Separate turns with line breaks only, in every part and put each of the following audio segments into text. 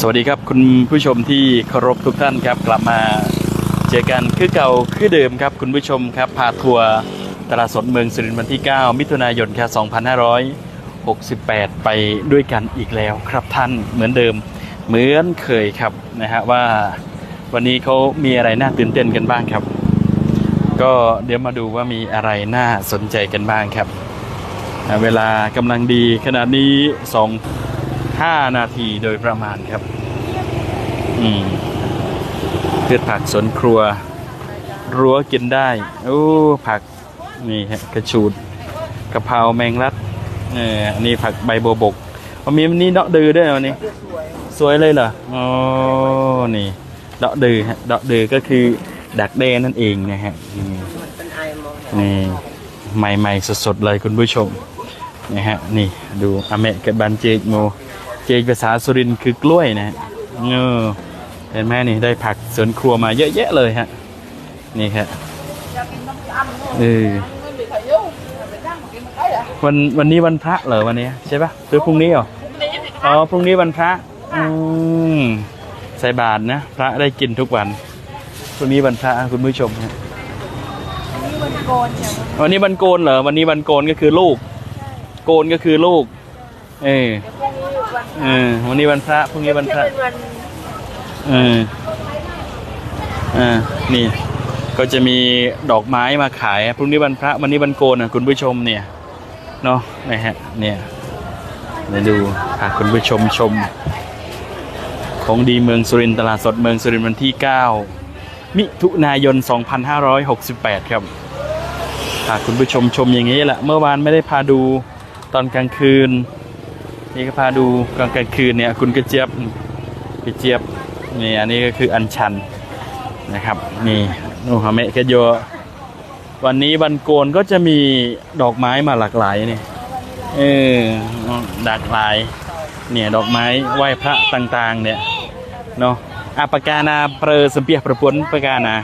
สวัสดีครับคุณผู้ชมที่เคารพทุกท่านครับกลับมาเจอกันคือเก่าคือเดิมครับคุณผู้ชมครับพาทัวร์ตลาดสดเมืองสุรินทร์วันที่ 9 มิถุนายนครับ2568 ไปด้วยกันอีกแล้วครับท่านเหมือนเดิมเหมือนเคยครับนะฮะว่าวันนี้เขามีอะไรน่าตื่นเต้นกันบ้างครับ ก็เดี๋ยวมาดูว่ามีอะไรน่าสนใจกันบ้างครับ เวลากำลังดีขนาดนี้ส ห้านาทีโดยประมาณครับ อืมพืชผักสวนครัว รั้วกินได้ โอ้ ผัก นี่ฮะกระชูดกะเพราแมงลัดเอออันนี้ผักใบโบวบกวันนี้วันนี้เดาะดือด้วยวันนี้ สวยเลยเหรออ๋อนี่ดาะดือฮะดาะดือก็คือดักแด้นั่นเองนะฮะ
นี่
ใหม่ๆสดๆเลยคุณผู้ชมนะฮะนี่ดูอเมะกับบันเจกโม เจกภาษาสุรินทร์คือกล้วยนะฮะเออเห็นไหมนี่ได้ผักสวนครัวมาเยอะแยะเลยฮะ นี่ครับเออวันวันนี้วันพระเหรอวันนี้ใช่ปะหรือพรุ่งนี้เหรออ๋อพรุ่งนี้วันพระอืมใส่บาตรนะ พระได้กินทุกวันพรุ่งนี้วันพระคุณผู้ชมฮะ
นี่มันโกนอย่าง
วันนี้วันโกนเหรอวันนี้วันโกนก็คือลูก โกนก็คือลูก เออ
พ รุ่งนี้วัน
เออวันนี้วันพระพรุ่งนี้วันพระ
เป็นวัน
เอออ่านี่ ก็จะมีดอกไม้มาขายพรุ่งนี้วันพระวันนี้วันโกนอะคุณผู้ชมเนี่ยเนาะนะฮะเนี่ยเดี๋ยวดูพาคุณผู้ชมชม ของดีเมืองสุรินทร์ตลาดสดเมืองสุรินทร์วันที่ 9 มิถุนายน 2568 ครับพาคุณผู้ชมชมอย่างนี้แหละ เมื่อวานไม่ได้พาดูตอนกลางคืน นี่ก็พาดูกลางกลางคืนเนี่ยคุณกระเจี๊ยบกระเจี๊ยบนี่อันนี้ก็คืออัญชันนะครับนี่นูฮาเมะกะโยวันนี้วันโกนก็จะมีดอกไม้มาหลากหลายนี่เออหลากหลายเนี่ยดอกไม้ไหว้พระต่างๆ เนี่ยเนาะอาปากานาเปรสเปียประปวนปากกานา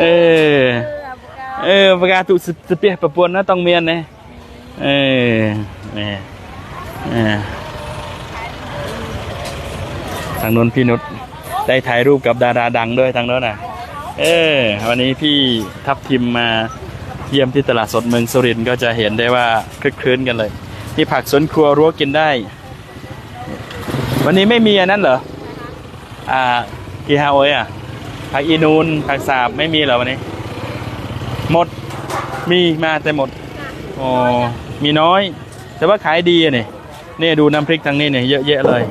เออเออปากกาตุสเปียประปวนนะต้องเมียนเนะ เออนี่เออทางโน้นพี่นุชได้ถ่ายรูปกับดาราดังด้วยทางโน้นน่ะ เออ วันนี้พี่ทับทิมมาเยี่ยมที่ตลาดสดเมืองสุรินทร์ก็จะเห็นได้ว่าคลึกคลื้นกันเลย ที่ผักสวนครัวรั้วกินได้ วันนี้ไม่มีอันนั้นเหรอ อ่ากีฮาโอยอะ ผักอีนูน ผักสาบไม่มีเหรอวันนี้ หมด มีมาแต่หมดอ๋อ มีน้อย แต่ว่าขายดีอะนี่นี่ดูน้ำพริกทางนี้เนี่ยเยอะแยะเลย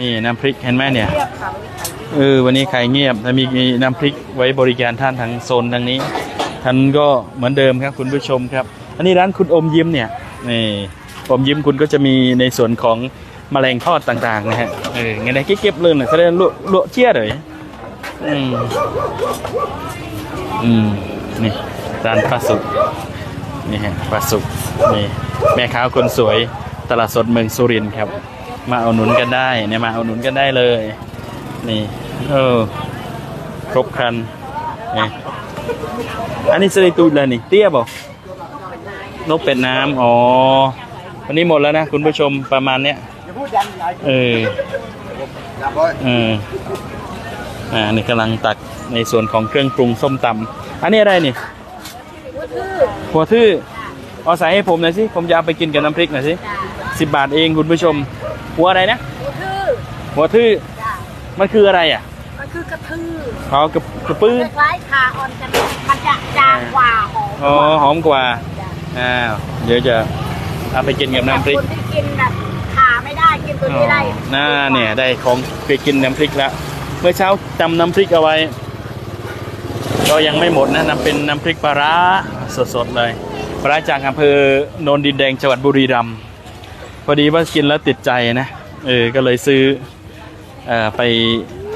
นี่น้ำพริกเห็นไหมเนี่ย
เอ
อวันนี้ขายเงียบแต่มีมีน้ำพริกไว้บริการท่านทางโซนทางนี้ ท่านก็เหมือนเดิมครับคุณผู้ชมครับ อันนี้ร้านคุณอมยิ้มเนี่ยนี่อมยิ้มคุณก็จะมีในส่วนของแมลงทอดต่างๆนะฮะเออไงได้เก็บๆเลยนะเขาเรียกลวลวเชี่ยเลยอืมอืมนี่ร้านปลาสุก นี่ฮะปลาสุกนี่แม่ค้าคนสวยตลาดสดเมืองสุรินทร์ครับ มาเอาหนุนกันได้เนี่ยมาเอาหนุนกันได้เลย นี่เออครบครันนี่อันนี้สไลตูดเลยนี่เตี้ยบอกนกเป็ดน้ำอ๋อวันนี้หมดแล้วนะ คุณผู้ชมประมาณเนี้ยเออเอออ่านี่กำลังตักในส่วนของเครื่องปรุงส้มตำอันนี้อะไรนี่ หัวทื่อเอาใส่ให้ผมหน่อยสิ ผมจะเอาไปกินกับน้ำพริกหน่อยสิสิบบาทเองคุณผู้ชม หัวอะไรนะ
คือ
หัวทื่อ
จ้ะ
มันคืออะไรอะ
มันคือกระทือ
เขากระกระปื้อ
คล้ายๆคาออนกันมันจะจางกว่าหอม
อ๋อหอมกว่า
จ้ะ
อ้าวเดี๋ยวจะเอาไปกินกับน้ำพริก
คนที่กินแบบขาไม่ได้กินตัวนี้ได้
น่าเนี่ยได้ของไปกินน้ำพริกแล้วเมื่อเช้าจำน้ำพริกเอาไว้ ก็ยังไม่หมดนะนำเป็นน้ำพริกปลาร้า สดๆเลยปลาร้าจากอำเภอโนนดินแดงจังหวัดบุรีรัมย์พอดีว่ากินแล้วติดใจนะเออก็เลยซื้อเอ่อไป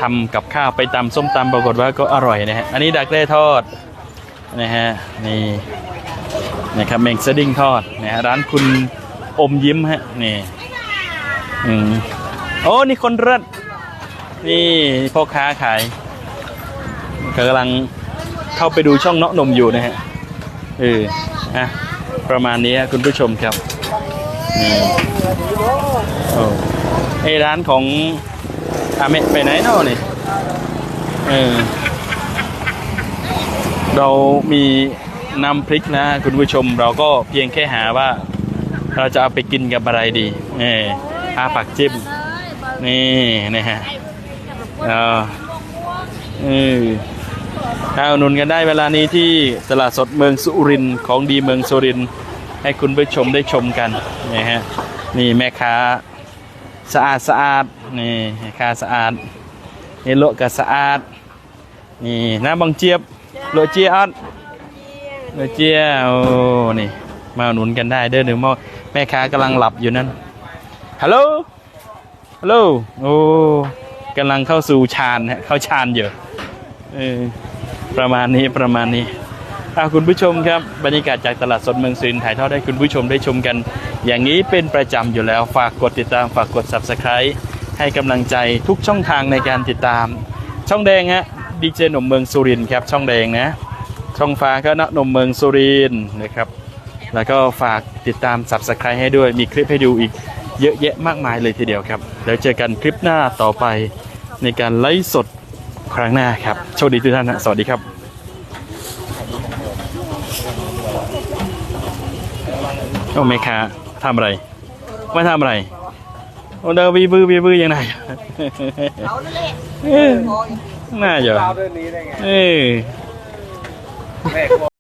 ทำกับข้าวไปตำส้มตำปรากฏว่าก็อร่อยนะฮะอันนี้ดักแด้ทอดนะฮะนี่นะครับเมงสดิ้งทอดนะฮะร้านคุณอมยิ้มฮะนี่อืมโอ้นี่คนเลิศนี่พ่อค้าขายกำลังเข้าไปดูช่องเนาะนมอยู่นะฮะ เอออะประมาณนี้คุณผู้ชมครับนี่โอ้ไอร้านของอาเมะไปไหนเนาะนี่เออเรามีน้ำพริกนะ คุณผู้ชมเราก็เพียงแค่หาว่า เราจะเอาไปกินกับอะไรดีเอออาปักจิ้มนี่นะฮะเอาเออ ข้าวนุนกันได้เวลานี้ที่ตลาดสดเมืองสุรินทร์ของดีเมืองสุรินทร์ให้คุณผู้ชมได้ชมกันนะฮะนี่แม่ค้าสะอาดสะอาดนี่แม่ค้าสะอาดนี่โลกะสะอาดนี่น้ำบังเจี๊ยบโลเจียออดโลเจียโอ้นี่มาอุดหนุนกันได้เด้อหนึ่งมอแม่ค้ากำลังหลับอยู่นั่นฮัลโหลฮัลโหลโอ้กำลังเข้าสู่ฌานฮะเข้าฌานอยู่เออ ประมาณนี้ประมาณนี้อะคุณผู้ชมครับ บรรยากาศจากตลาดสดเมืองสุรินถ่ายทอดให้คุณผู้ชมได้ชมกัน อย่างนี้เป็นประจำอยู่แล้วฝากกดติดตามฝากกด subscribe ให้กำลังใจทุกช่องทางในการติดตาม ช่องแดงฮะดีเจหนุ่มเมืองสุรินครับช่องแดงนะ ช่องฟ้าก็นะหนุ่มเมืองสุรินนะครับ แล้วก็ฝากติดตาม subscribe ให้ด้วยมีคลิปให้ดูอีกเยอะแยะมากมายเลยทีเดียวครับแล้วเจอกันคลิปหน้าต่อไปในการไลฟ์สด ครั้งหน้าครับ โชคดีทุกท่านนะสวัสดีครับโอ้แม่ค้าทำอะไร ไม่ทำอะไรโอ้เดินบีบือบีบือยังไง
เอานั่นแหละ
เออ